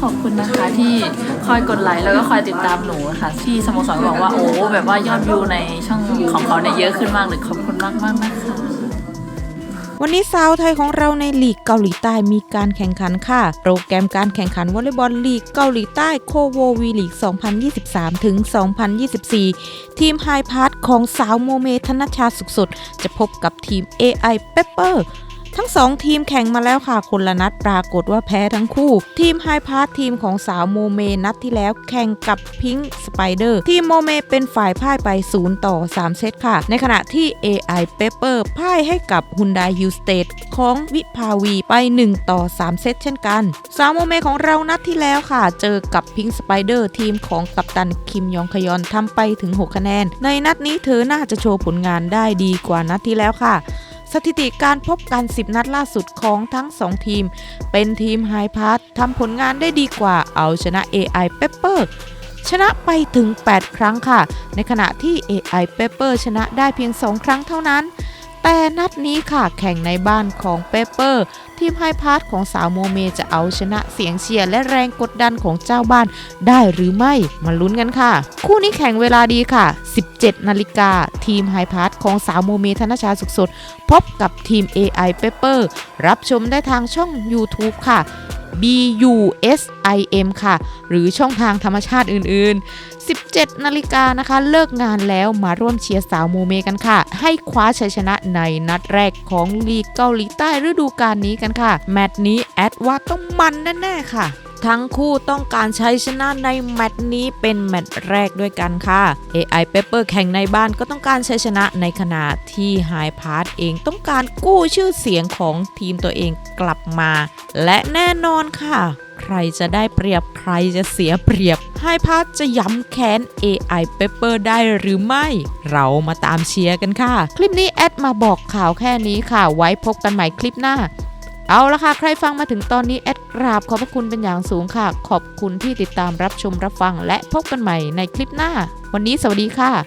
ขอบคุณนะคะที่คอยกดไลค์แล้วก็คอยติดตามหนูค่ะ ที่สโมสรบอกว่าโอ้แบบว่ายอดวิวในช่องของเขาเนี่ยเยอะขึ้นมากเลยขอบคุณมากมากนะคะ วันนี้สาวไทยของเราในลีกเกาหลีใต้มีการแข่งขันค่ะ โปรแกรมการแข่งขันวอลเลย์บอลลีกเกาหลีใต้โคโววีลีก 2023 ถึง 2024 ทีมไฮพาร์ทของสาวโมเมธนชชาสุขสดจะพบกับทีม AI Pepper ทั้งทีมแข่งมาแล้วค่ะคนละนัดปรากฏว่าแพ้ทั้งคู่ ทีมไฮพาร์ททีมของสาวโมเมนัดที่แล้วแข่งกับพิง k ์สไปเดอร์ทีมโมเมเป็นฝ่ายพ่ายไป 0 ต่อ 3 เซตค่ะ ในขณะที่ AI Pepper พ่ายให้กับ Hyundai h i l l State ของวิภาวีไป 1 ต่อ 3 เซตเช่นกัน สาวโมเมของเรานัดที่แล้วค่ะ เจอกับพิง k ์สไปเดอร์ทีมของกัปตันคิมยองคยอนทำไปถึง 6 คะแนน ในนัดนี้เธอน่าจะโชว์ผลงานได้ดีกว่านัดที่แล้วค่ะ สถิติการพบกัน 10 นัดล่าสุดของทั้ง 2 ทีม เป็นทีมไฮพาร์ททำผลงานได้ดีกว่าเอาชนะ AI Pepper ชนะไปถึง 8 ครั้งค่ะ ในขณะที่ AI Pepper ชนะได้เพียง 2 ครั้งเท่านั้น แต่นัดนี้ค่ะแข่งในบ้านของเปเปอร์ ทีมไฮพาร์ทของสาวโมเมจะเอาชนะเสียงเชียร์และแรงกดดันของเจ้าบ้านได้หรือไม่ มาลุ้นกันค่ะ คู่นี้แข่งเวลาดีค่ะ 17 นาฬิกา ทีมไฮพาร์ทของสาวโมเมธนชาสุขสด พบกับทีม AI Pepper รับชมได้ทางช่อง YouTube ค่ะ BUSIM ค่ะ หรือช่องทางธรรมชาติอื่น ๆ 17 นาฬิกานะคะ เลิกงานแล้วมาร่วมเชียร์สาวโมเมกันค่ะ ให้คว้าชัยชนะในนัดแรกของลีกเกาหลีใต้ฤดูกาลนี้กันค่ะ แมตช์นี้แอดว่าต้องมันแน่ ๆ ค่ะ ทั้งคู่ต้องการใช้ชนะในแมตช์นี้เป็นแมตช์แรกด้วยกันค่ะ AI Pepper แข่งในบ้านก็ต้องการใช้ชนะในขณะที่ High Pass เองต้องการกู้ชื่อเสียงของทีมตัวเองกลับมา และแน่นอนค่ะ ใครจะได้เปรียบใครจะเสียเปรียบ High Pass จะย้ำแค้น AI Pepper ได้หรือไม่ เรามาตามเชียร์กันค่ะ คลิปนี้แอดมาบอกข่าวแค่นี้ค่ะ ไว้พบกันใหม่คลิปหน้า เอาละค่ะ ใครฟังมาถึงตอนนี้แอดกราบขอบพระคุณเป็นอย่างสูงค่ะ ขอบคุณที่ติดตามรับชมรับฟังและพบกันใหม่ในคลิปหน้า วันนี้สวัสดีค่ะ